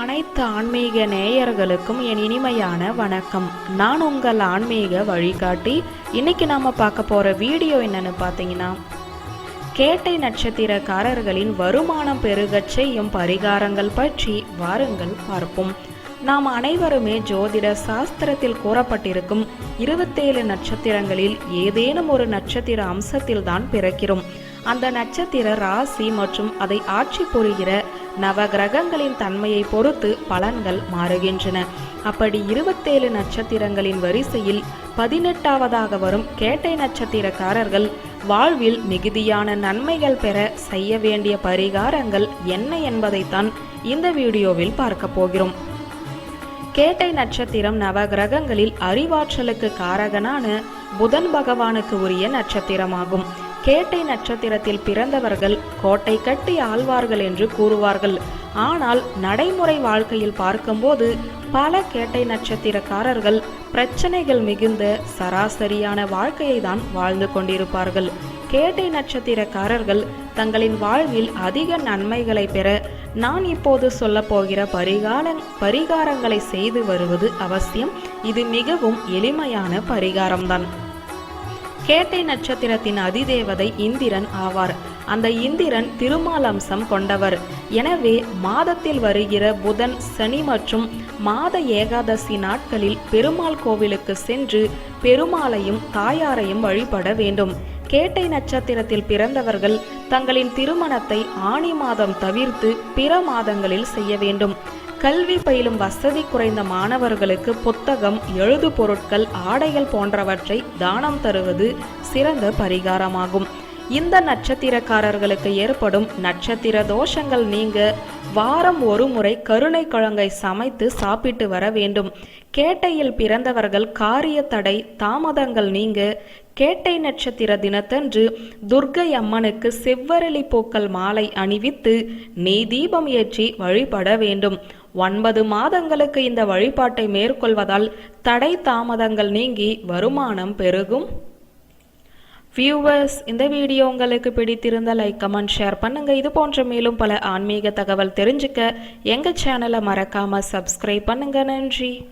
அனைத்து ஆன்மீக நேயர்களுக்கும் என் இனிமையான வணக்கம். நான் உங்கள் ஆன்மீக வழிகாட்டி. இன்னைக்கு நாம பார்க்க போற வீடியோ என்னன்னு பார்த்தீங்கன்னா கேட்டை நட்சத்திரக்காரர்களின் வருமானம் பெருகச் செய்யும் பரிகாரங்கள் பற்றி வாருங்கள் பார்ப்போம். நாம் அனைவருமே ஜோதிட சாஸ்திரத்தில் கூறப்பட்டிருக்கும் இருபத்தேழு நட்சத்திரங்களில் ஏதேனும் ஒரு நட்சத்திர அம்சத்தில் தான் பிறக்கிறோம். அந்த நட்சத்திர ராசி மற்றும் அதை ஆட்சி புரிகிற நவ கிரகங்களின் தன்மையை பொறுத்து பலன்கள் மாறுகின்றன. அப்படி இருபத்தேழு நட்சத்திரங்களின் வரிசையில் பதினெட்டாவதாக வரும் கேட்டை நட்சத்திரக்காரர்கள் வாழ்வில் மிகுதியான நன்மைகள் பெற செய்ய வேண்டிய பரிகாரங்கள் என்ன என்பதைத்தான் இந்த வீடியோவில் பார்க்க போகிறோம். கேட்டை நட்சத்திரம் நவகிரகங்களில் அறிவாற்றலுக்கு காரகனான புதன் பகவானுக்கு உரிய நட்சத்திரமாகும். கேட்டை நட்சத்திரத்தில் பிறந்தவர்கள் கோட்டை கட்டி ஆழ்வார்கள் என்று கூறுவார்கள். ஆனால் நடைமுறை வாழ்க்கையில் பார்க்கும்போது பல கேட்டை நட்சத்திரக்காரர்கள் பிரச்சனைகள் மிகுந்த சராசரியான வாழ்க்கையை தான் வாழ்ந்து கொண்டிருப்பார்கள். கேட்டை நட்சத்திரக்காரர்கள் தங்களின் வாழ்வில் அதிக நன்மைகளை பெற நான் இப்போது சொல்ல போகிற பரிகார பரிகாரங்களை செய்து வருவது அவசியம். இது மிகவும் எளிமையான பரிகாரம்தான். கேட்டை நட்சத்திரத்தின் அதிதேவதை இந்திரன் ஆவார். அந்த இந்திரன் திருமாலம்சம் கொண்டவர். எனவே மாதத்தில் வருகிற புதன் சனி மற்றும் மாத ஏகாதசி நாட்களில் பெருமாள் கோவிலுக்கு சென்று பெருமாளையும் தாயாரையும் வழிபட வேண்டும். கேட்டை நட்சத்திரத்தில் பிறந்தவர்கள் தங்களின் திருமணத்தை ஆணி மாதம் தவிர்த்து பிற மாதங்களில் செய்ய வேண்டும். கல்வி பயிலும் வசதி குறைந்த மாணவர்களுக்கு புத்தகம் எழுது பொருட்கள் ஆடைகள் போன்றவற்றை தானம் தருவது சிறந்த பரிகாரமாகும். இந்த நட்சத்திரக்காரர்களுக்கு ஏற்படும் நட்சத்திர தோஷங்கள் நீங்க வாரம் ஒரு முறை கருணை கிழங்கை சமைத்து சாப்பிட்டு வர வேண்டும். கேட்டையில் பிறந்தவர்கள் காரிய தடை தாமதங்கள் நீங்க கேட்டை நட்சத்திர தினத்தன்று துர்க்கை அம்மனுக்கு செவ்வரளி பூக்கள் மாலை அணிவித்து நெய் தீபம் ஏற்றி வழிபட வேண்டும். ஒன்பது மாதங்களுக்கு இந்த வழிபாட்டை மேற்கொள்வதால் தடை தாமதங்கள் நீங்கி வருமானம் பெருகும். வியூவர்ஸ் இந்த வீடியோ உங்களுக்கு பிடித்திருந்த லைக் கமெண்ட் ஷேர் பண்ணுங்க. இது போன்ற மேலும் பல ஆன்மீக தகவல் தெரிஞ்சுக்க எங்க சேனலை மறக்காம சப்ஸ்கிரைப் பண்ணுங்க. நன்றி.